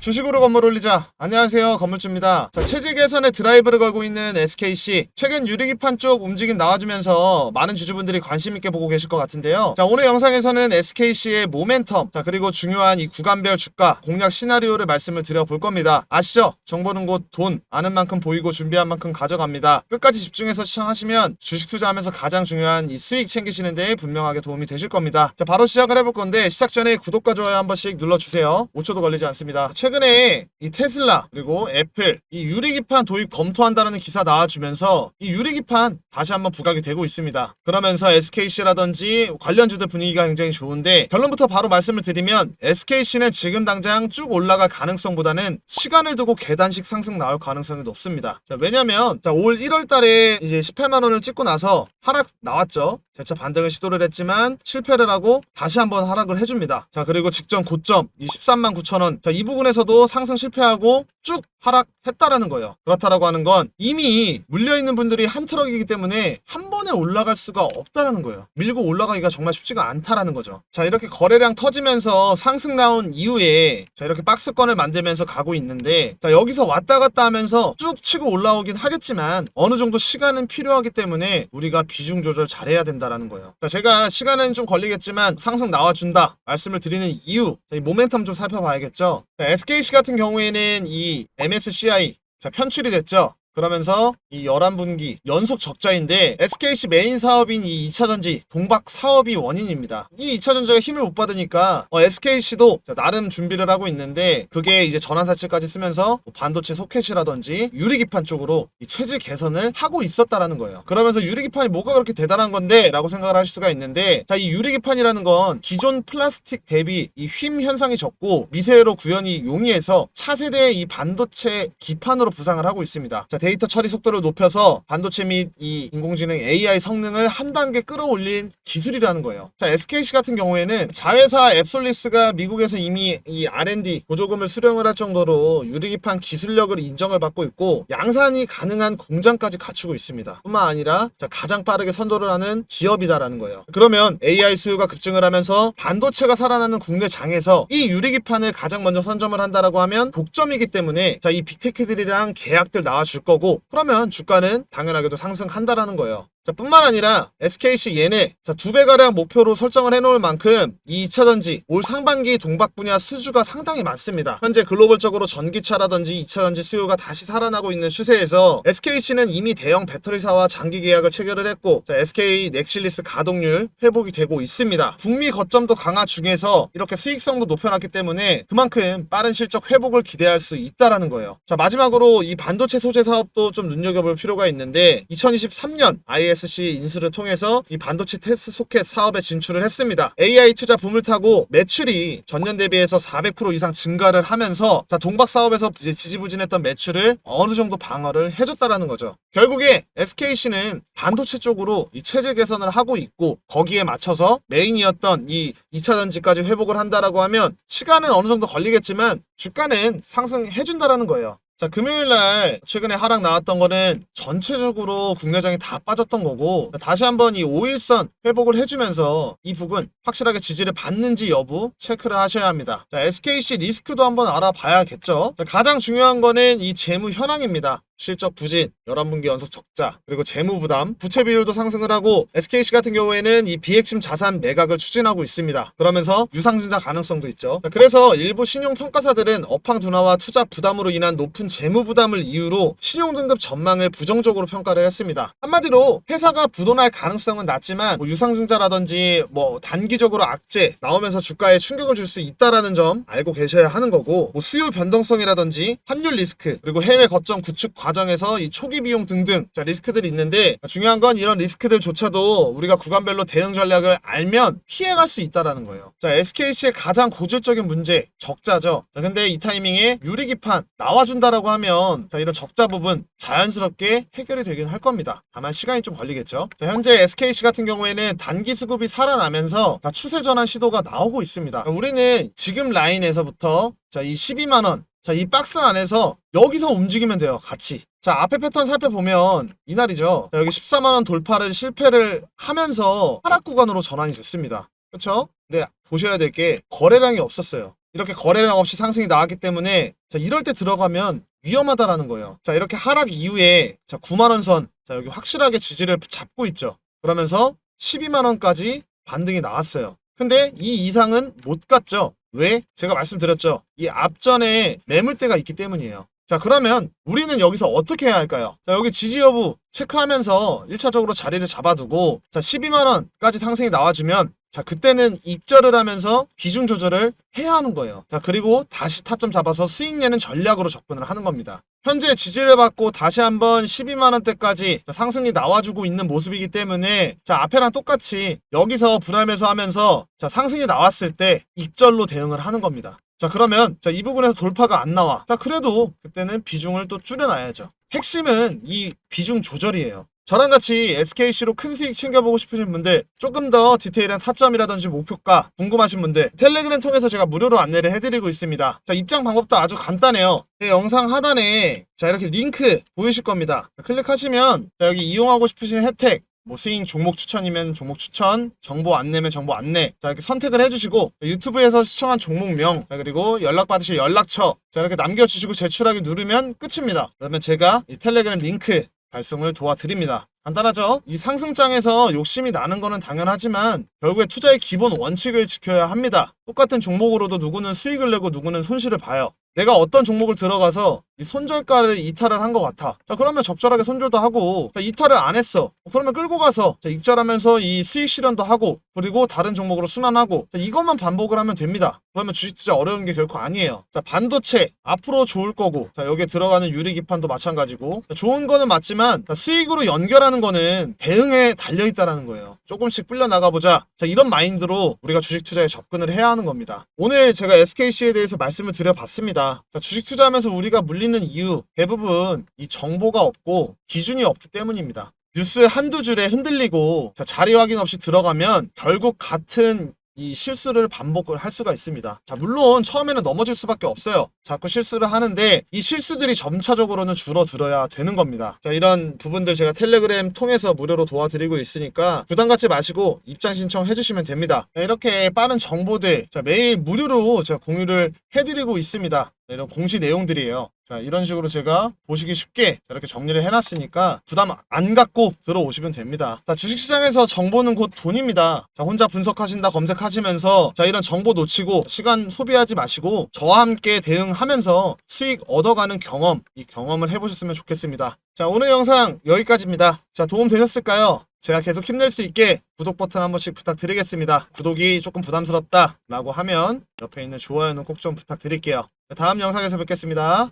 주식으로 건물 올리자. 안녕하세요. 건물주입니다. 자, 체질 개선에 드라이브를 걸고 있는 SKC. 최근 유리기판 쪽 움직임 나와주면서 많은 주주분들이 관심 있게 보고 계실 것 같은데요. 자, 오늘 영상에서는 SKC의 모멘텀, 자, 그리고 중요한 이 구간별 주가, 공략 시나리오를 말씀을 드려볼 겁니다. 아시죠? 정보는 곧 돈, 아는 만큼 보이고 준비한 만큼 가져갑니다. 끝까지 집중해서 시청하시면 주식 투자하면서 가장 중요한 이 수익 챙기시는 데 분명하게 도움이 되실 겁니다. 자, 바로 시작을 해볼 건데, 시작 전에 구독과 좋아요 한 번씩 눌러주세요. 5초도 걸리지 않습니다. 최 근에 이 테슬라, 그리고 애플, 이 유리기판 도입 검토한다는 기사 나와주면서 이 유리기판 다시 한번 부각이 되고 있습니다. 그러면서 SKC라든지 관련주들 분위기가 굉장히 좋은데, 결론부터 바로 말씀을 드리면, SKC는 지금 당장 쭉 올라갈 가능성보다는 시간을 두고 계단식 상승 나올 가능성이 높습니다. 자, 왜냐면, 자, 올 1월 달에 이제 18만 원을 찍고 나서 하락 나왔죠. 재차 반등을 시도를 했지만 실패를 하고 다시 한번 하락을 해줍니다. 자, 그리고 직전 고점 이 13만 9천 원. 자, 이 부분에서도 상승 실패하고 쭉 하락했다라는 거예요. 그렇다라고 하는 건 이미 물려 있는 분들이 한 트럭이기 때문에 한 번에 올라갈 수가 없다라는 거예요. 밀고 올라가기가 정말 쉽지가 않다라는 거죠. 자, 이렇게 거래량 터지면서 상승 나온 이후에 자, 이렇게 박스권을 만들면서 가고 있는데 자, 여기서 왔다 갔다 하면서 쭉 치고 올라오긴 하겠지만 어느 정도 시간은 필요하기 때문에 우리가 비중 조절 잘해야 된다 라는 거예요. 자, 제가 시간은 좀 걸리겠지만 상승 나와준다 말씀을 드리는 이유 모멘텀 좀 살펴봐야겠죠. 자, SKC 같은 경우에는 이 MSCI 자, 편출이 됐죠. 그러면서 이 11분기 연속 적자인데 SKC 메인 사업인 이 2차전지 동박 사업이 원인입니다. 이 2차전지가 힘을 못 받으니까 어, SKC도 나름 준비를 하고 있는데 그게 이제 전환사채까지 쓰면서 뭐 반도체 소켓이라든지 유리기판 쪽으로 이 체질 개선을 하고 있었다라는 거예요. 그러면서 유리기판이 뭐가 그렇게 대단한 건데 라고 생각을 하실 수가 있는데 자 이 유리기판이라는 건 기존 플라스틱 대비 이 휨 현상이 적고 미세로 구현이 용이해서 차세대의 이 반도체 기판으로 부상을 하고 있습니다. 자 데이터 처리 속도를 높여서 반도체 및 이 인공지능 AI 성능을 한 단계 끌어올린 기술이라는 거예요. 자, SKC 같은 경우에는 자회사 앱솔리스가 미국에서 이미 이 R&D 보조금을 수령을 할 정도로 유리기판 기술력을 인정을 받고 있고 양산이 가능한 공장까지 갖추고 있습니다. 뿐만 아니라 자, 가장 빠르게 선도를 하는 기업이다라는 거예요. 그러면 AI 수요가 급증을 하면서 반도체가 살아나는 국내 장에서 이 유리기판을 가장 먼저 선점을 한다라고 하면 독점이기 때문에 자, 이 빅테크들이랑 계약들 나와줄 거고 그러면 주가는 당연하게도 상승한다라는 거예요. 자, 뿐만 아니라 SKC 얘네 자, 두 배가량 목표로 설정을 해놓을 만큼 이 2차전지 올 상반기 동박 분야 수주가 상당히 많습니다. 현재 글로벌적으로 전기차라든지 2차전지 수요가 다시 살아나고 있는 추세에서 SKC는 이미 대형 배터리사와 장기 계약을 체결을 했고 자, SK 넥실리스 가동률 회복이 되고 있습니다. 북미 거점도 강화 중에서 이렇게 수익성도 높여놨기 때문에 그만큼 빠른 실적 회복을 기대할 수 있다라는 거예요. 자 마지막으로 이 반도체 소재 사업도 좀 눈여겨볼 필요가 있는데 2023년 ISC 인수를 통해서 이 반도체 테스트 소켓 사업에 진출을 했습니다. AI 투자 붐을 타고 매출이 전년 대비해서 400% 이상 증가를 하면서 자 동박 사업에서 이제 지지부진했던 매출을 어느 정도 방어를 해줬다라는 거죠. 결국에 SKC는 반도체 쪽으로 이 체질 개선을 하고 있고 거기에 맞춰서 메인이었던 이 2차 전지까지 회복을 한다라고 하면 시간은 어느 정도 걸리겠지만 주가는 상승해준다라는 거예요. 자, 금요일 날 최근에 하락 나왔던 거는 전체적으로 국내장이 다 빠졌던 거고 다시 한번 이 5일선 회복을 해주면서 이 부분 확실하게 지지를 받는지 여부 체크를 하셔야 합니다. 자, SKC 리스크도 한번 알아봐야겠죠. 자, 가장 중요한 거는 이 재무 현황입니다. 실적 부진, 11분기 연속 적자, 그리고 재무 부담, 부채 비율도 상승을 하고 SKC 같은 경우에는 이 비핵심 자산 매각을 추진하고 있습니다. 그러면서 유상증자 가능성도 있죠. 자, 그래서 일부 신용 평가사들은 업황 둔화와 투자 부담으로 인한 높은 재무 부담을 이유로 신용 등급 전망을 부정적으로 평가를 했습니다. 한마디로 회사가 부도날 가능성은 낮지만 뭐 유상증자라든지 뭐 단기적으로 악재 나오면서 주가에 충격을 줄 수 있다라는 점 알고 계셔야 하는 거고 뭐 수요 변동성이라든지 환율 리스크 그리고 해외 거점 구축 과 정에서 이 초기 비용 등등 자, 리스크들이 있는데 중요한 건 이런 리스크들조차도 우리가 구간별로 대응 전략을 알면 피해갈 수 있다라는 거예요. 자, SKC의 가장 고질적인 문제 적자죠. 자, 근데 이 타이밍에 유리 기판 나와준다라고 하면 자, 이런 적자 부분 자연스럽게 해결이 되긴 할 겁니다. 다만 시간이 좀 걸리겠죠. 자, 현재 SKC 같은 경우에는 단기 수급이 살아나면서 다 추세 전환 시도가 나오고 있습니다. 자, 우리는 지금 라인에서부터 자, 이 12만 원 자, 이 박스 안에서 여기서 움직이면 돼요. 같이. 자, 앞에 패턴 살펴보면 이날이죠. 자, 여기 14만원 돌파를 실패를 하면서 하락 구간으로 전환이 됐습니다. 그쵸? 근데 보셔야 될 게 거래량이 없었어요. 이렇게 거래량 없이 상승이 나왔기 때문에 자, 이럴 때 들어가면 위험하다라는 거예요. 자, 이렇게 하락 이후에 자, 9만 원 선. 자, 여기 확실하게 지지를 잡고 있죠. 그러면서 12만 원까지 반등이 나왔어요. 근데 이 이상은 못 갔죠. 왜? 제가 말씀드렸죠. 이 앞전에 매물대가 있기 때문이에요. 자, 그러면 우리는 여기서 어떻게 해야 할까요? 자, 여기 지지 여부 체크하면서 1차적으로 자리를 잡아두고 자, 12만 원까지 상승이 나와주면 자, 그때는 입절을 하면서 비중 조절을 해야 하는 거예요. 자, 그리고 다시 타점 잡아서 수익 내는 전략으로 접근을 하는 겁니다. 현재 지지를 받고 다시 한번 12만 원대까지 자, 상승이 나와주고 있는 모습이기 때문에 자, 앞에랑 똑같이 여기서 불안해서 하면서 자, 상승이 나왔을 때 입절로 대응을 하는 겁니다. 자, 그러면 자, 이 부분에서 돌파가 안 나와. 자, 그래도 그때는 비중을 또 줄여놔야죠. 핵심은 이 비중 조절이에요. 저랑 같이 SKC로 큰 수익 챙겨보고 싶으신 분들, 조금 더 디테일한 타점이라든지 목표가 궁금하신 분들, 텔레그램 통해서 제가 무료로 안내를 해드리고 있습니다. 자, 입장 방법도 아주 간단해요. 네, 영상 하단에 자, 이렇게 링크 보이실 겁니다. 자, 클릭하시면 자, 여기 이용하고 싶으신 혜택, 뭐 스윙 종목 추천이면 종목 추천, 정보 안내면 정보 안내. 자, 이렇게 선택을 해주시고, 유튜브에서 시청한 종목명, 자, 그리고 연락받으실 연락처. 자, 이렇게 남겨주시고 제출하기 누르면 끝입니다. 그러면 제가 이 텔레그램 링크 발송을 도와드립니다. 간단하죠? 이 상승장에서 욕심이 나는 거는 당연하지만 결국에 투자의 기본 원칙을 지켜야 합니다. 똑같은 종목으로도 누구는 수익을 내고 누구는 손실을 봐요. 내가 어떤 종목을 들어가서 이 손절가를 이탈을 한 것 같아. 자, 그러면 적절하게 손절도 하고, 자, 이탈을 안 했어. 그러면 끌고 가서, 자, 익절하면서 이 수익 실현도 하고, 그리고 다른 종목으로 순환하고, 자, 이것만 반복을 하면 됩니다. 그러면 주식 투자 어려운 게 결코 아니에요. 자, 반도체, 앞으로 좋을 거고, 자, 여기에 들어가는 유리 기판도 마찬가지고, 자, 좋은 거는 맞지만, 자, 수익으로 연결하는 거는 대응에 달려 있다라는 거예요. 조금씩 불려 나가 보자. 자, 이런 마인드로 우리가 주식 투자에 접근을 해야 하는 겁니다. 오늘 제가 SKC에 대해서 말씀을 드려봤습니다. 자, 주식 투자하면서 우리가 물 리는 이유, 대부분 이 정보가 없고 기준이 없기 때문입니다. 뉴스 한두 줄에 흔들리고 자, 자리 확인 없이 들어가면 결국 같은 이 실수를 반복을 할 수가 있습니다. 자, 물론 처음에는 넘어질 수밖에 없어요. 자꾸 실수를 하는데 이 실수들이 점차적으로는 줄어들어야 되는 겁니다. 자, 이런 부분들 제가 텔레그램 통해서 무료로 도와드리고 있으니까 부담 갖지 마시고 입장 신청 해 주시면 됩니다. 자, 이렇게 빠른 정보들 자, 매일 무료로 제가 공유를 해드리고 있습니다. 자, 이런 공시 내용들이에요. 자, 이런 식으로 제가 보시기 쉽게 이렇게 정리를 해놨으니까 부담 안 갖고 들어오시면 됩니다. 자, 주식시장에서 정보는 곧 돈입니다. 자, 혼자 분석하신다 검색하시면서 자, 이런 정보 놓치고 시간 소비하지 마시고 저와 함께 대응하면서 수익 얻어가는 경험, 이 경험을 해보셨으면 좋겠습니다. 자, 오늘 영상 여기까지입니다. 자, 도움 되셨을까요? 제가 계속 힘낼 수 있게 구독 버튼 한 번씩 부탁드리겠습니다. 구독이 조금 부담스럽다 라고 하면 옆에 있는 좋아요는 꼭 좀 부탁드릴게요. 다음 영상에서 뵙겠습니다.